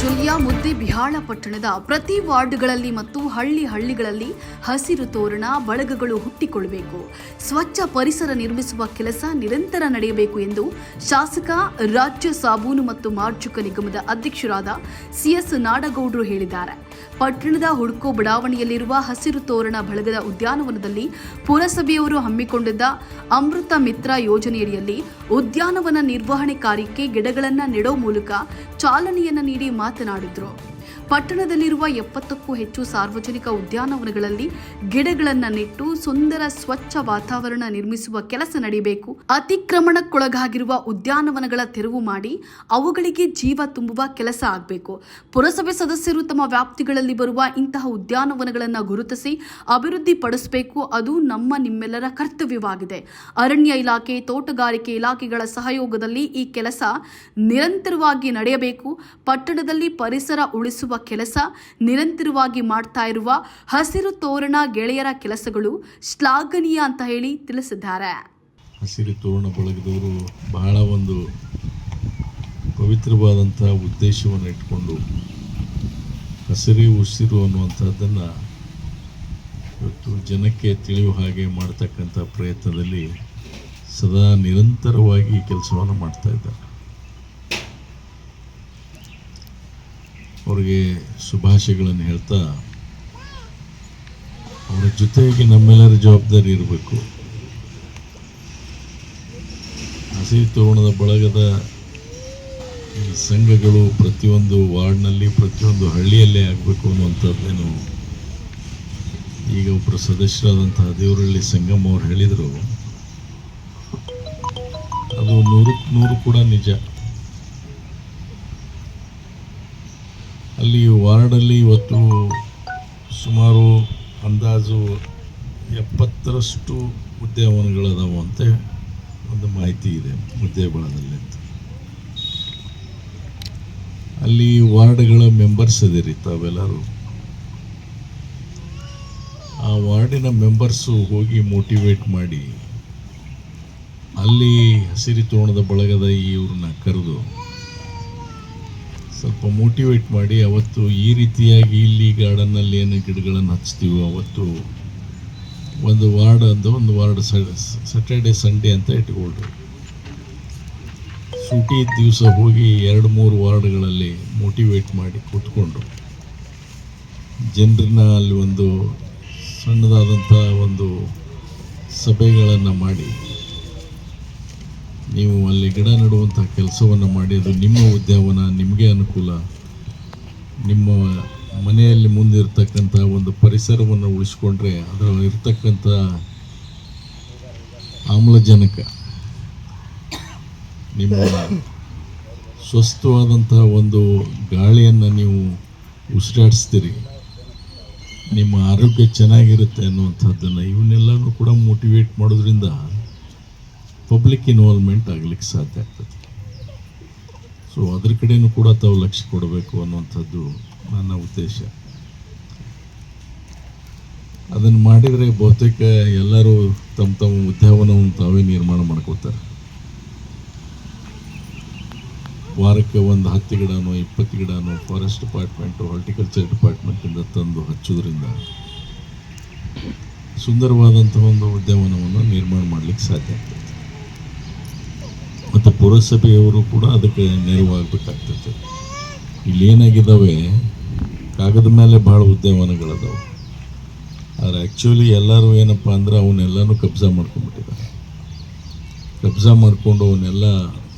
ಜಿಲ್ಲೆಯ ಮುದ್ದೇಬಿಹಾಳ ಪಟ್ಟಣದ ಪ್ರತಿ ವಾರ್ಡ್ಗಳಲ್ಲಿ ಮತ್ತು ಹಳ್ಳಿ ಹಳ್ಳಿಗಳಲ್ಲಿ ಹಸಿರು ತೋರಣ, ಬಳಗಗಳು ಹುಟ್ಟಿಕೊಳ್ಳಬೇಕು. ಸ್ವಚ್ಛ ಪರಿಸರ ನಿರ್ಮಿಸುವ ಕೆಲಸ ನಿರಂತರ ನಡೆಯಬೇಕು ಎಂದು ಶಾಸಕ, ರಾಜ್ಯ ಸಾಬೂನು ಮತ್ತು ಮಾರ್ಜುಕ ನಿಗಮದ ಅಧ್ಯಕ್ಷರಾದ ಸಿಎಸ್ ನಾಡಗೌಡರು ಹೇಳಿದ್ದಾರೆ. ಪಟ್ಟಣದ ಹುಡ್ಕೋ ಬಡಾವಣೆಯಲ್ಲಿರುವ ಹಸಿರು ತೋರಣ ಬಳಗದ ಉದ್ಯಾನವನದಲ್ಲಿ ಪುರಸಭೆಯವರು ಹಮ್ಮಿಕೊಂಡಿದ್ದ ಅಮೃತ ಮಿತ್ರ ಯೋಜನೆಯಡಿಯಲ್ಲಿ ಉದ್ಯಾನವನ ನಿರ್ವಹಣೆ ಕಾರ್ಯಕ್ಕೆ ಗಿಡಗಳನ್ನು ನೆಡೋ ಮೂಲಕ ಚಾಲನೆಯನ್ನು ನೀಡಿ ಮಾತನಾಡಿದ್ರು. ಪಟ್ಟಣದಲ್ಲಿರುವ ಎಪ್ಪತ್ತಕ್ಕೂ ಹೆಚ್ಚು ಸಾರ್ವಜನಿಕ ಉದ್ಯಾನವನಗಳಲ್ಲಿ ಗಿಡಗಳನ್ನು ನೆಟ್ಟು ಸುಂದರ ಸ್ವಚ್ಛ ವಾತಾವರಣ ನಿರ್ಮಿಸುವ ಕೆಲಸ ನಡೆಯಬೇಕು ಅತಿಕ್ರಮಣಕ್ಕೊಳಗಾಗಿರುವ ಉದ್ಯಾನವನಗಳ ತೆರವು ಮಾಡಿ ಅವುಗಳಿಗೆ ಜೀವ ತುಂಬುವ ಕೆಲಸ ಆಗಬೇಕು. ಪುರಸಭೆ ಸದಸ್ಯರು ತಮ್ಮ ವ್ಯಾಪ್ತಿಗಳಲ್ಲಿ ಬರುವ ಇಂತಹ ಉದ್ಯಾನವನಗಳನ್ನು ಗುರುತಿಸಿ ಅಭಿವೃದ್ಧಿ ಪಡಿಸಬೇಕು ಅದು ನಮ್ಮ ನಿಮ್ಮೆಲ್ಲರ ಕರ್ತವ್ಯವಾಗಿದೆ. ಅರಣ್ಯ ಇಲಾಖೆ, ತೋಟಗಾರಿಕೆ ಇಲಾಖೆಗಳ ಸಹಯೋಗದಲ್ಲಿ ಈ ಕೆಲಸ ನಿರಂತರವಾಗಿ ನಡೆಯಬೇಕು. ಪಟ್ಟಣದಲ್ಲಿ ಪರಿಸರ ಉಳಿಸುವ ಕೆಲಸ ನಿರಂತರವಾಗಿ ಮಾಡ್ತಾ ಇರುವ ಹಸಿರು ತೋರಣ ಗೆಳೆಯರ ಕೆಲಸಗಳು ಶ್ಲಾಘನೀಯ ಅಂತ ಹೇಳಿ ತಿಳಿಸಿದ್ದಾರೆ. ಹಸಿರು ತೋರಣ ಬಳಗದವರು ಬಹಳ ಒಂದು ಪವಿತ್ರವಾದಂತಹ ಉದ್ದೇಶವನ್ನು ಇಟ್ಕೊಂಡು ಹಸಿರು ಉಸಿರು ಅನ್ನುವಂಥದ್ದನ್ನು ಇವತ್ತು ಜನಕ್ಕೆ ತಿಳಿಯುವ ಹಾಗೆ ಮಾಡ್ತಕ್ಕಂಥ ಪ್ರಯತ್ನದಲ್ಲಿ ಸದಾ ನಿರಂತರವಾಗಿ ಕೆಲಸವನ್ನು ಮಾಡ್ತಾ ಇದ್ದಾರೆ. ಅವರಿಗೆ ಶುಭಾಶಯಗಳನ್ನು ಹೇಳ್ತಾ, ಅವರ ಜೊತೆಗೆ ನಮ್ಮೆಲ್ಲರ ಜವಾಬ್ದಾರಿ ಇರಬೇಕು. ಹಸಿ ತೋರಣದ ಬಳಗದ ಸಂಘಗಳು ಪ್ರತಿಯೊಂದು ವಾರ್ಡ್ನಲ್ಲಿ, ಪ್ರತಿಯೊಂದು ಹಳ್ಳಿಯಲ್ಲೇ ಆಗಬೇಕು ಅನ್ನುವಂಥದ್ದೇನು ಈಗ ಒಬ್ಬರು ಸದಸ್ಯರಾದಂತಹ ದೇವರಳ್ಳಿ ಸಂಗಮ್ ಅವ್ರು ಹೇಳಿದರು. ಅದು ನೂರಕ್ಕೆ ನೂರು ಕೂಡ ನಿಜ. ಅಲ್ಲಿ ವಾರ್ಡಲ್ಲಿ ಇವತ್ತು ಸುಮಾರು ಅಂದಾಜು ಎಪ್ಪತ್ತರಷ್ಟು ಉದ್ಯಾನವನಗಳದಾವು ಅಂತ ಒಂದು ಮಾಹಿತಿ ಇದೆ ಅಂತ. ಅಲ್ಲಿ ವಾರ್ಡ್ಗಳ ಮೆಂಬರ್ಸ್ ಅದಿರಿ ತಾವೆಲ್ಲರೂ. ಆ ವಾರ್ಡಿನ ಮೆಂಬರ್ಸು ಹೋಗಿ ಮೋಟಿವೇಟ್ ಮಾಡಿ ಅಲ್ಲಿ ಹಸಿರಿ ತೋಣದ ಬಳಗದ ಇವ್ರನ್ನ ಕರೆದು ಸ್ವಲ್ಪ ಮೋಟಿವೇಟ್ ಮಾಡಿ, ಅವತ್ತು ಈ ರೀತಿಯಾಗಿ ಇಲ್ಲಿ ಗಾರ್ಡನ್ನಲ್ಲಿ ಏನು ಗಿಡಗಳನ್ನು ಹಚ್ತೀವೋ ಅವತ್ತು ಒಂದು ವಾರ್ಡ್ ಅಂತ ಒಂದು ವಾರ್ಡ್ ಸ್ಯಾಟರ್ಡೆ ಸಂಡೇ ಅಂತ ಇಟ್ಕೊಳ್ರಿ. ಸೂಟಿ ದಿವಸ ಹೋಗಿ ಎರಡು, ಮೂರು ವಾರ್ಡ್ಗಳಲ್ಲಿ ಮೋಟಿವೇಟ್ ಮಾಡಿ ಕೂತ್ಕೊಂಡು ಜನರನ್ನ ಅಲ್ಲಿ ಒಂದು ಸಣ್ಣದಾದಂಥ ಒಂದು ಸಭೆಗಳನ್ನು ಮಾಡಿ ನೀವು ಅಲ್ಲಿ ಗಿಡ ನೆಡುವಂಥ ಕೆಲಸವನ್ನು ಮಾಡಿ, ಅದು ನಿಮ್ಮ ಉದ್ಯಾವನ, ನಿಮಗೆ ಅನುಕೂಲ. ನಿಮ್ಮ ಮನೆಯಲ್ಲಿ ಮುಂದಿರ್ತಕ್ಕಂಥ ಒಂದು ಪರಿಸರವನ್ನು ಉಳಿಸ್ಕೊಂಡ್ರೆ ಅದರ ಇರ್ತಕ್ಕಂಥ ಆಮ್ಲಜನಕ, ನಿಮ್ಮ ಸ್ವಸ್ಥವಾದಂಥ ಒಂದು ಗಾಳಿಯನ್ನು ನೀವು ಉಸಿರಾಡಿಸ್ತೀರಿ. ನಿಮ್ಮ ಆರೋಗ್ಯ ಚೆನ್ನಾಗಿರುತ್ತೆ ಅನ್ನುವಂಥದ್ದನ್ನು ಇವನ್ನೆಲ್ಲನೂ ಕೂಡ ಮೋಟಿವೇಟ್ ಮಾಡೋದ್ರಿಂದ ಪಬ್ಲಿಕ್ ಇನ್ವಾಲ್ವ್ಮೆಂಟ್ ಆಗಲಿಕ್ಕೆ ಸಾಧ್ಯ ಆಗ್ತದೆ. ಸೊ ಅದ್ರ ಕಡೆನೂ ಕೂಡ ತಾವು ಲಕ್ಷ್ಯ ಕೊಡಬೇಕು ಅನ್ನುವಂಥದ್ದು ನನ್ನ ಉದ್ದೇಶ. ಅದನ್ನು ಮಾಡಿದರೆ ಬಹುತೇಕ ಎಲ್ಲರೂ ತಮ್ಮ ತಮ್ಮ ಉದ್ಯಾನವನವನ್ನು ತಾವೇ ನಿರ್ಮಾಣ ಮಾಡ್ಕೋತಾರೆ ವಾರಕ್ಕೆ ಒಂದು ಹತ್ತು ಗಿಡನೋ, ಇಪ್ಪತ್ತು ಗಿಡನೋ ಫಾರೆಸ್ಟ್ ಡಿಪಾರ್ಟ್ಮೆಂಟು ಹಾರ್ಟಿಕಲ್ಚರ್ ಡಿಪಾರ್ಟ್ಮೆಂಟಿಂದ ತಂದು ಹಚ್ಚೋದ್ರಿಂದ ಸುಂದರವಾದಂಥ ಒಂದು ಉದ್ಯಾನವನವನ್ನು ನಿರ್ಮಾಣ ಮಾಡಲಿಕ್ಕೆ ಸಾಧ್ಯ ಆಗ್ತದೆ. ಪುರಸಭೆಯವರು ಕೂಡ ಅದಕ್ಕೆ ನೆರವಾಗಬೇಕಾಗ್ತದೆ. ಇಲ್ಲಿ ಏನಾಗಿದ್ದಾವೆ, ಕಾಗದ ಮೇಲೆ ಭಾಳ ಉದ್ಯಮನಗಳದಾವೆ. ಆದರೆ ಆ್ಯಕ್ಚುಲಿ ಎಲ್ಲರೂ ಏನಪ್ಪ ಅಂದ್ರೆ ಅವನ್ನೆಲ್ಲನೂ ಕಬ್ಜಾ ಮಾಡ್ಕೊಂಡ್ಬಿಟ್ಟಿದ್ದಾರೆ. ಕಬ್ಜಾ ಮಾಡಿಕೊಂಡು ಅವನ್ನೆಲ್ಲ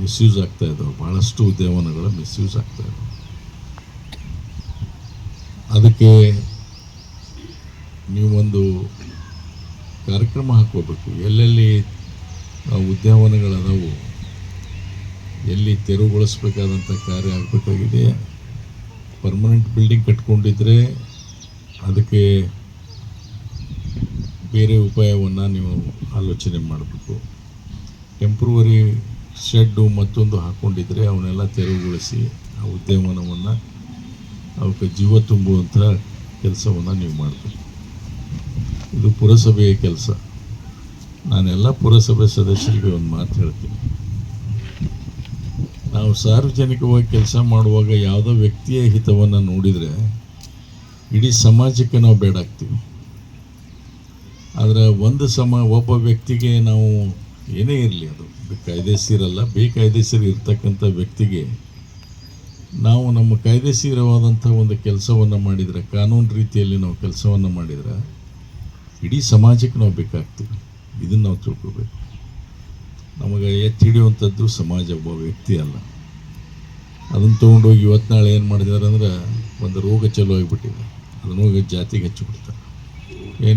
ಮಿಸ್ಯೂಸ್ ಆಗ್ತಾ ಇದ್ದಾವೆ. ಭಾಳಷ್ಟು ಉದ್ಯಮನಗಳು ಮಿಸ್ಯೂಸ್ ಆಗ್ತಾ ಇದ್ದಾವೆ. ಅದಕ್ಕೆ ನೀವೊಂದು ಕಾರ್ಯಕ್ರಮ ಹಾಕೋಬೇಕು ಎಲ್ಲೆಲ್ಲಿ ಉದ್ಯಾನವನಗಳದಾವು ಎಲ್ಲಿ ತೆರವುಗೊಳಿಸಬೇಕಾದಂಥ ಕಾರ್ಯ ಆಗಬೇಕಾಗಿದೆ. ಪರ್ಮನೆಂಟ್ ಬಿಲ್ಡಿಂಗ್ ಕಟ್ಕೊಂಡಿದ್ರೆ ಅದಕ್ಕೆ ಬೇರೆ ಉಪಾಯವನ್ನು ನೀವು ಆಲೋಚನೆ ಮಾಡಬೇಕು. ಟೆಂಪ್ರವರಿ ಶೆಡ್ಡು ಮತ್ತೊಂದು ಹಾಕ್ಕೊಂಡಿದ್ರೆ ಅವನ್ನೆಲ್ಲ ತೆರವುಗೊಳಿಸಿ ಆ ಉದ್ಯಮನವನ್ನು ಅವಕ್ಕೆ ಜೀವ ತುಂಬುವಂಥ ಕೆಲಸವನ್ನು ನೀವು ಮಾಡಬೇಕು. ಇದು ಪುರಸಭೆಯ ಕೆಲಸ. ನಾನೆಲ್ಲ ಪುರಸಭೆ ಸದಸ್ಯರಿಗೆ ಒಂದು ಮಾತು ಹೇಳ್ತೀನಿ. ನಾವು ಸಾರ್ವಜನಿಕವಾಗಿ ಕೆಲಸ ಮಾಡುವಾಗ ಯಾವುದೋ ವ್ಯಕ್ತಿಯ ಹಿತವನ್ನು ನೋಡಿದರೆ ಇಡೀ ಸಮಾಜಕ್ಕೆ ನಾವು ಬೇಡಾಗ್ತೀವಿ. ಆದರೆ ಒಂದು ಸಮ, ಒಬ್ಬ ವ್ಯಕ್ತಿಗೆ ನಾವು ಏನೇ ಇರಲಿ ಅದು. ಕಾಯ್ದೆಸೀರಲ್ಲ ಬೇಕಾಯ್ದೆಸೀರು ಇರ್ತಕ್ಕಂಥ ವ್ಯಕ್ತಿಗೆ ನಾವು ನಮ್ಮ ಕಾಯ್ದೆಸೀರವಾದಂಥ ಒಂದು ಕೆಲಸವನ್ನು ಮಾಡಿದರೆ, ಕಾನೂನು ರೀತಿಯಲ್ಲಿ ನಾವು ಕೆಲಸವನ್ನು ಮಾಡಿದರೆ ಇಡೀ ಸಮಾಜಕ್ಕೆ ನಾವು ಬೇಕಾಗ್ತೀವಿ. ಇದನ್ನು ನಾವು ತಿಳ್ಕೊಬೇಕು. ನಮಗೆ ಎತ್ತಿ ಹಿಡಿಯುವಂಥದ್ದು ಸಮಾಜ ಒಬ್ಬ ವ್ಯಕ್ತಿ ಅಲ್ಲ. ಅದನ್ನು ತೊಗೊಂಡೋಗಿ ಇವತ್ತು ನಾಳೆ ಏನು ಮಾಡಿದ್ದಾರೆ ಅಂದ್ರೆ ಒಂದು ರೋಗ ಚಲೋ ಆಗಿಬಿಟ್ಟಿದೆ. ಅದನ್ನು ಹೋಗಿ ಜಾತಿಗೆ ಹಚ್ಚಿಬಿಡ್ತಾರೆ.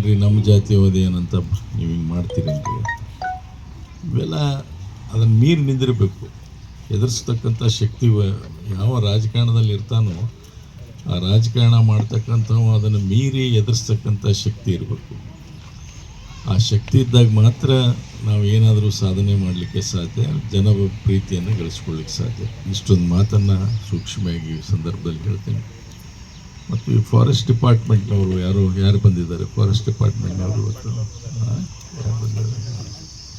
ರೀ ನಮ್ಮ ಜಾತಿ ಹೋದೆ ಏನಂತ ನೀವು ಹಿಂಗೆ ಮಾಡ್ತೀರೇನ್ರಿ ಇವೆಲ್ಲ ಅದನ್ನು ಮೀರಿ ನಿಂದಿರಬೇಕು. ಎದುರಿಸ್ತಕ್ಕಂಥ ಶಕ್ತಿ ಯಾವ ರಾಜಕಾರಣದಲ್ಲಿ ಇರ್ತಾನೋ ಆ ರಾಜಕಾರಣ ಮಾಡ್ತಕ್ಕಂಥವು ಅದನ್ನು ಮೀರಿ ಎದುರಿಸ್ತಕ್ಕಂಥ ಶಕ್ತಿ ಇರಬೇಕು. ಆ ಶಕ್ತಿ ಇದ್ದಾಗ ಮಾತ್ರ ನಾವು ಏನಾದರೂ ಸಾಧನೆ ಮಾಡಲಿಕ್ಕೆ ಸಾಧ್ಯ, ಜನ ಪ್ರೀತಿಯನ್ನು ಗಳಿಸ್ಕೊಳ್ಳಿಕ್ಕೆ ಸಾಧ್ಯ. ಇಷ್ಟೊಂದು ಮಾತನ್ನು ಸೂಕ್ಷ್ಮವಾಗಿ ಈ ಸಂದರ್ಭದಲ್ಲಿ ಹೇಳ್ತೀನಿ. ಮತ್ತು ಈ ಫಾರೆಸ್ಟ್ ಡಿಪಾರ್ಟ್ಮೆಂಟ್ನವರು ಯಾರು ಯಾರು ಬಂದಿದ್ದಾರೆ? ಫಾರೆಸ್ಟ್ ಡಿಪಾರ್ಟ್ಮೆಂಟ್ನವರು ಇವತ್ತು?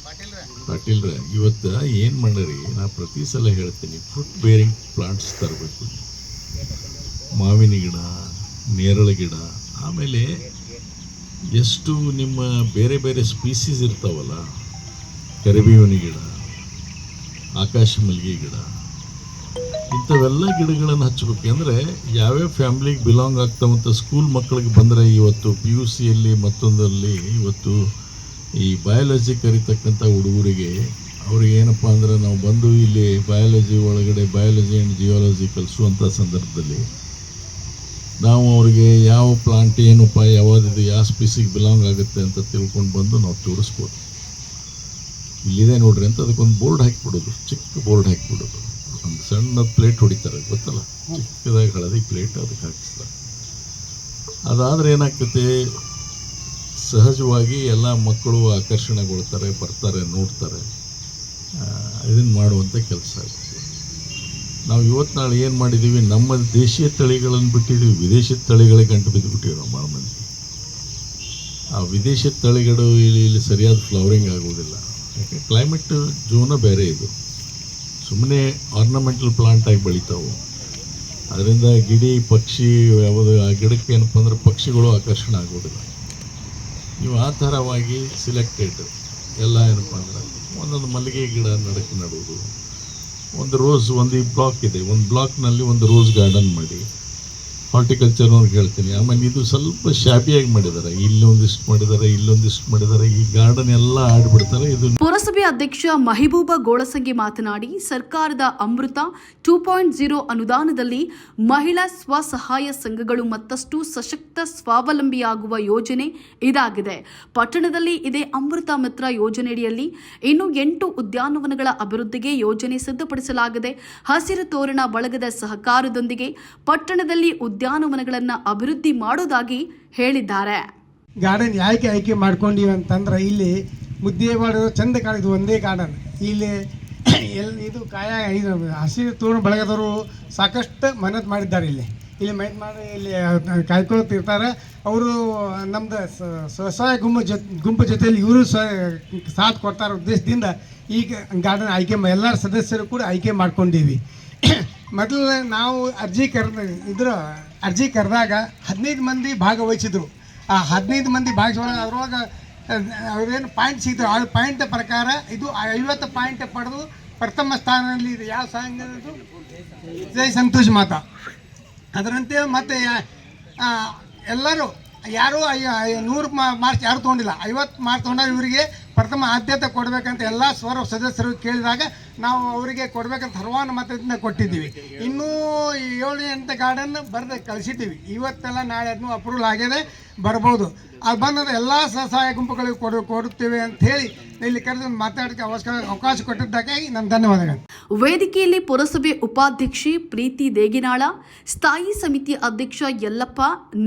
ಪಾಟೀಲ್ ಪಾಟೀಲ್ರ, ಇವತ್ತು ಏನು ಮಾಡ್ರಿ? ನಾ ಪ್ರತಿ ಸಲ ಹೇಳ್ತೀನಿ ಫ್ರೂಟ್ ಬೇರಿಂಗ್ ಪ್ಲಾಂಟ್ಸ್ ತರಬೇಕು. ಮಾವಿನ ಗಿಡ, ನೇರಳೆ ಗಿಡ, ಆಮೇಲೆ ಎಷ್ಟು ನಿಮ್ಮ ಬೇರೆ ಬೇರೆ ಸ್ಪೀಸೀಸ್ ಇರ್ತಾವಲ್ಲ ಕರಿಬೇವಿನ ಗಿಡ, ಆಕಾಶ ಮಲ್ಲಿಗೆ ಗಿಡ, ಇಂಥವೆಲ್ಲ ಗಿಡಗಳನ್ನು ಹಚ್ಚಬೇಕು ಅಂದರೆ ಯಾವ್ಯಾವ ಫ್ಯಾಮ್ಲಿಗೆ ಬಿಲಾಂಗ್ ಆಗ್ತಾವಂಥ ಸ್ಕೂಲ್ ಮಕ್ಕಳಿಗೆ ಬಂದರೆ ಇವತ್ತು ಪಿ ಯು ಸಿಯಲ್ಲಿ ಮತ್ತೊಂದರಲ್ಲಿ ಇವತ್ತು ಈ ಬಯಾಲಜಿ ಕರಿತಕ್ಕಂಥ ಹುಡುಗರಿಗೆ ಅವ್ರಿಗೆ ಏನಪ್ಪ ಅಂದ್ರೆ ನಾವು ಬಂದು ಇಲ್ಲಿ ಬಯಾಲಜಿ ಒಳಗಡೆ ಬಯಾಲಜಿ ಆ್ಯಂಡ್ ಜಿಯಾಲಜಿ ಕಲಿಸುವಂಥ ಸಂದರ್ಭದಲ್ಲಿ ನಾವು ಅವ್ರಿಗೆ ಯಾವ ಪ್ಲಾಂಟ್ ಏನಪ್ಪ ಯಾವ್ದು ಯಾವ ಸ್ಪೀಸಿಗೆ ಬಿಲಾಂಗ್ ಆಗುತ್ತೆ ಅಂತ ತಿಳ್ಕೊಂಡು ಬಂದು ನಾವು ತೋರಿಸ್ಬೋದು. ಇಲ್ಲಿದೆ ನೋಡ್ರಿ ಅಂತ ಅದಕ್ಕೊಂದು ಬೋರ್ಡ್ ಹಾಕಿಬಿಡೋದು, ಚಿಕ್ಕ ಬೋರ್ಡ್ ಹಾಕಿಬಿಡೋದು. ಒಂದು ಸಣ್ಣ ಪ್ಲೇಟ್ ಹೊಡಿತಾರೆ, ಗೊತ್ತಲ್ಲ? ಚಿಕ್ಕದಾಗಿ ಹಳದಿ ಪ್ಲೇಟ್ ಅದಕ್ಕೆ ಹಾಕಿಸ್ತಾರೆ. ಅದಾದರೆ ಏನಾಗ್ತೈತೆ? ಸಹಜವಾಗಿ ಎಲ್ಲ ಮಕ್ಕಳು ಆಕರ್ಷಣೆಗೊಳ್ತಾರೆ, ಬರ್ತಾರೆ, ನೋಡ್ತಾರೆ. ಇದನ್ನು ಮಾಡುವಂಥ ಕೆಲಸ ಆಗುತ್ತೆ ನಾವು ಇವತ್ತು ನಾಳೆ ಏನು ಮಾಡಿದ್ದೀವಿ ನಮ್ಮ ದೇಶೀಯ ತಳಿಗಳನ್ನು ಬಿಟ್ಟಿದ್ದೀವಿ ವಿದೇಶಿ ತಳಿಗಳಿಗೆ ಗಂಟು ಬಿದ್ದು ಬಿಟ್ಟಿವಿ ನಾವು ಭಾಳ ಆ ವಿದೇಶಿ ತಳಿಗಳು ಇಲ್ಲಿ ಇಲ್ಲಿ ಸರಿಯಾದ ಫ್ಲವರಿಂಗ್ ಆಗೋದಿಲ್ಲ. ಕ್ಲೈಮೇಟ್ ಜೂನ ಬೇರೆ ಇದು. ಸುಮ್ಮನೆ ಆರ್ನಮೆಂಟಲ್ ಪ್ಲಾಂಟ್ ಆಗಿ ಬೆಳಿತಾವೆ. ಅದರಿಂದ ಗಿಡಿ, ಪಕ್ಷಿ, ಯಾವುದು ಆ ಗಿಡಕ್ಕೆ ಏನಪ್ಪ ಅಂದ್ರೆ ಪಕ್ಷಿಗಳು ಆಕರ್ಷಣೆ ಆಗೋದಿಲ್ಲ. ನೀವು ಆ ಥರವಾಗಿ ಸಿಲೆಕ್ಟೆಡ್ ಎಲ್ಲ ಏನಪ್ಪ ಅಂದ್ರೆ ಒಂದೊಂದು ಮಲ್ಲಿಗೆ ಗಿಡ ನಡಕ್ಕೆ ನಡುವುದು. ಒಂದು ರೋಸ್ ಒಂದು ಬ್ಲಾಕ್ ಇದೆ. ಒಂದು ಬ್ಲಾಕ್ನಲ್ಲಿ ಒಂದು ರೋಸ್ ಗಾರ್ಡನ್ ಮಾಡಿ. ಹಾರ್ಟಿಕಲ್ಚರ್ ಅವ್ರಿಗೆ ಹೇಳ್ತೀನಿ. ಆಮೇಲೆ ಇದು ಸ್ವಲ್ಪ ಶಾಬಿಯಾಗಿ ಮಾಡಿದ್ದಾರೆ. ಇಲ್ಲೊಂದಿಷ್ಟು ಮಾಡಿದ್ದಾರೆ ಇಲ್ಲೊಂದಿಷ್ಟು ಮಾಡಿದ್ದಾರೆ. ಈ ಗಾರ್ಡನ್ ಎಲ್ಲ ಆಡ್ಬಿಡ್ತಾರೆ. ಇದು ಪುರಸಭೆ ಅಧ್ಯಕ್ಷ ಮಹಿಬೂಬ ಗೋಳಸಂಗಿ ಮಾತನಾಡಿ, ಸರ್ಕಾರದ ಅಮೃತ ಟೂ ಪಾಯಿಂಟ್ ಜೀರೋ ಅನುದಾನದಲ್ಲಿ ಮಹಿಳಾ ಸ್ವಸಹಾಯ ಸಂಘಗಳು ಮತ್ತಷ್ಟು ಸಶಕ್ತ ಸ್ವಾವಲಂಬಿಯಾಗುವ ಯೋಜನೆ ಇದಾಗಿದೆ. ಪಟ್ಟಣದಲ್ಲಿ ಇದೇ ಅಮೃತ ಮಿತ್ರ ಯೋಜನೆಯಡಿಯಲ್ಲಿ ಇನ್ನು ಎಂಟು ಉದ್ಯಾನವನಗಳ ಅಭಿವೃದ್ಧಿಗೆ ಯೋಜನೆ ಸಿದ್ಧಪಡಿಸಲಾಗಿದೆ. ಹಸಿರು ತೋರಣ ಬಳಗದ ಸಹಕಾರದೊಂದಿಗೆ ಪಟ್ಟಣದಲ್ಲಿ ಉದ್ಯಾನವನಗಳನ್ನು ಅಭಿವೃದ್ಧಿ ಮಾಡೋದಾಗಿ ಹೇಳಿದ್ದಾರೆ. ಗಾರ್ಡನ್ ಯಾಕೆ ಆಯ್ಕೆ ಮಾಡ್ಕೊಂಡಿವಿ ಅಂತಂದ್ರೆ ಇಲ್ಲಿ ಮುದ್ದೆ ಮಾಡೋದು ಚಂದ ಕಾಣಿದ್ದು ಒಂದೇ ಗಾರ್ಡನ್ ಇಲ್ಲಿ ಎಲ್, ಇದು ಕಾಯ, ಇದು ಹಸಿರು ತೋರಣ ಬಳಗದವರು ಸಾಕಷ್ಟು ಮನತ್ ಮಾಡಿದ್ದಾರೆ ಇಲ್ಲಿ. ಇಲ್ಲಿ ಮೈತ್ ಮಾಡಿ ಇಲ್ಲಿ ಕಾಯ್ಕೊಳ್ತಿರ್ತಾರೆ. ಅವರು ನಮ್ದು ಸ್ವಸಹಾಯ ಗುಂಪು ಜೊತೆ ಗುಂಪು ಜೊತೆಯಲ್ಲಿ ಇವರು ಸ, ಸಾಥ್ ಕೊಡ್ತಾರ ಉದ್ದೇಶದಿಂದ ಈಗ ಗಾರ್ಡನ್ ಆಯ್ಕೆ ಎಲ್ಲರ ಸದಸ್ಯರು ಕೂಡ ಆಯ್ಕೆ ಮಾಡ್ಕೊಂಡೀವಿ. ಮೊದಲು ನಾವು ಅರ್ಜಿ ಕರ್ ಇದ್ರ ಅರ್ಜಿ ಕರೆದಾಗ ಹದಿನೈದು ಮಂದಿ ಭಾಗವಹಿಸಿದ್ರು. ಆ ಹದಿನೈದು ಮಂದಿ ಭಾಗವಹಿಸುವಾಗ ಅದ್ರೊಳಗ, ಅವ್ರೇನು ಪಾಯಿಂಟ್ ಸಿಗ್ತವೆ ಆ ಪಾಯಿಂಟ್ ಪ್ರಕಾರ ಇದು ಐವತ್ತು ಪಾಯಿಂಟ್ ಪಡೆದು ಪ್ರಥಮ ಸ್ಥಾನದಲ್ಲಿ ಇದೆ ಯಾವ ಸಂಘ ಇದು? ಜೈ ಸಂತೋಷ್ ಮಾತಾ. ಅದರಂತೆ ಮತ್ತೆ ಎಲ್ಲರೂ ಯಾರು ನೂರು ಮಾರ್ಕ್ಸ್ ಯಾರು ತೊಗೊಂಡಿಲ್ಲ. ಐವತ್ತು ಮಾರ್ಕ್ಸ್ ತೊಗೊಂಡಾಗ ಇವರಿಗೆ ಪ್ರಥಮ ಆದ್ಯತೆ ಕೊಡಬೇಕಂತ ಎಲ್ಲ ಸ್ವರ ಸದಸ್ಯರು ಕೇಳಿದಾಗ ನಾವು ಅವರಿಗೆ ಕೊಡಬೇಕಂತ ಹಲವಾರು ಮತದಿಂದ ಕೊಟ್ಟಿದ್ದೀವಿ. ಇನ್ನೂ ಏಳು ಎಂಟು ಗಾರ್ಡನ್ ಬರೆದು ಕಳಿಸಿದ್ದೀವಿ. ಇವತ್ತೆಲ್ಲ ನಾಳೆ ಅದನ್ನು ಅಪ್ರೂವಲ್ ಆಗಿದೆ, ಬರ್ಬೋದು. ಅದು ಬಂದರೆ ಎಲ್ಲ ಸಹಾಯ ಗುಂಪುಗಳಿಗೆ ಕೊಡು, ಕೊಡುತ್ತೇವೆ ಅಂತ ಹೇಳಿ ಇಲ್ಲಿ ಕರೆದು ಮಾತಾಡೋಕ್ಕೆ ಅವಕಾಶ ಅವಕಾಶ ಕೊಟ್ಟಿದ್ದಕ್ಕಾಗಿ ನನ್ನ ಧನ್ಯವಾದಗಳು. ವೇದಿಕೆಯಲ್ಲಿ ಪುರಸಭೆ ಉಪಾಧ್ಯಕ್ಷೆ ಪ್ರೀತಿ ದೇಗಿನಾಳ, ಸ್ಥಾಯಿ ಸಮಿತಿ ಅಧ್ಯಕ್ಷ ಯಲ್ಲಪ್ಪ,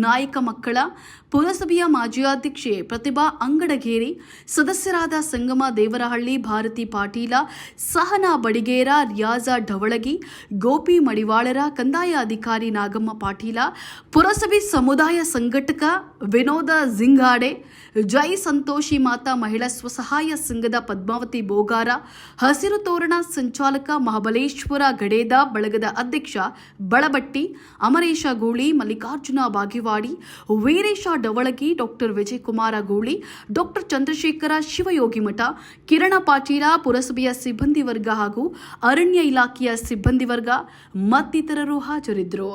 ನಾಯಕ ಮಕ್ಕಳ ಪುರಸಭೆಯ ಮಾಜಿ ಅಧ್ಯಕ್ಷೆ ಪ್ರತಿಭಾ ಅಂಗಡಗೇರಿ, ಸದಸ್ಯರಾದ ಸಂಗಮ ದೇವರಹಳ್ಳಿ, ಭಾರತಿ ಪಾಟೀಲ, ಸಹನಾ ಬಡಿಗೇರ, ರಿಯಾಜ ಢವಳಗಿ, ಗೋಪಿ ಮಡಿವಾಳರ, ಕಂದಾಯ ಅಧಿಕಾರಿ ನಾಗಮ್ಮ ಪಾಟೀಲ, ಪುರಸಭೆ ಸಮುದಾಯ ಸಂಘಟಕ ವಿನೋದ ಜಿಂಗಾಡೆ ಜೈ ಸಂತೋಷಿ ಮಾತಾ ಮಹಿಳಾ ಸ್ವಸಹಾಯ ಸಂಘದ ಪದ್ಮಾವತಿ ಬೋಗಾರ, ಹಸಿರು ತೋರಣ ಸಂಚಾಲಕ ಮಹಾಬಲೇಶ್ವರ ಗಡೇದ ಬಳಗದ ಅಧ್ಯಕ್ಷ ಬಳಬಟ್ಟಿ, ಅಮರೇಶ ಗೂಳಿ, ಮಲ್ಲಿಕಾರ್ಜುನ ಬಾಗಿವಾಡಿ, ವೀರೇಶ ಡವಳಗಿ ಡಾಕ್ಟರ್ ವಿಜಯಕುಮಾರ ಗೂಳಿ, ಡಾಕ್ಟರ್ ಚಂದ್ರಶೇಖರ ಶಿವಯೋಗಿ ಮಠ, ಕಿರಣ ಪಾಟೀಲ ಪುರಸಭೆಯ ಸಿಬ್ಬಂದಿ ವರ್ಗ ಹಾಗೂ ಅರಣ್ಯ ಇಲಾಖೆಯ ಸಿಬ್ಬಂದಿ ವರ್ಗ ಮತ್ತಿತರರು ಹಾಜರಿದ್ದರು.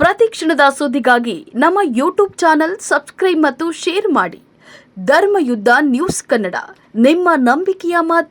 ಪ್ರತಿ ಕ್ಷಣದ ಸುದ್ದಿಗಾಗಿ ನಮ್ಮ ಯೂಟ್ಯೂಬ್ ಚಾನೆಲ್ ಸಬ್ಸ್ಕ್ರೈಬ್ ಮತ್ತು ಶೇರ್ ಮಾಡಿ. ಧರ್ಮಯುದ್ಧ ನ್ಯೂಸ್ ಕನ್ನಡ, ನಿಮ್ಮ ನಂಬಿಕೆಯ ಮಾಧ್ಯಮ.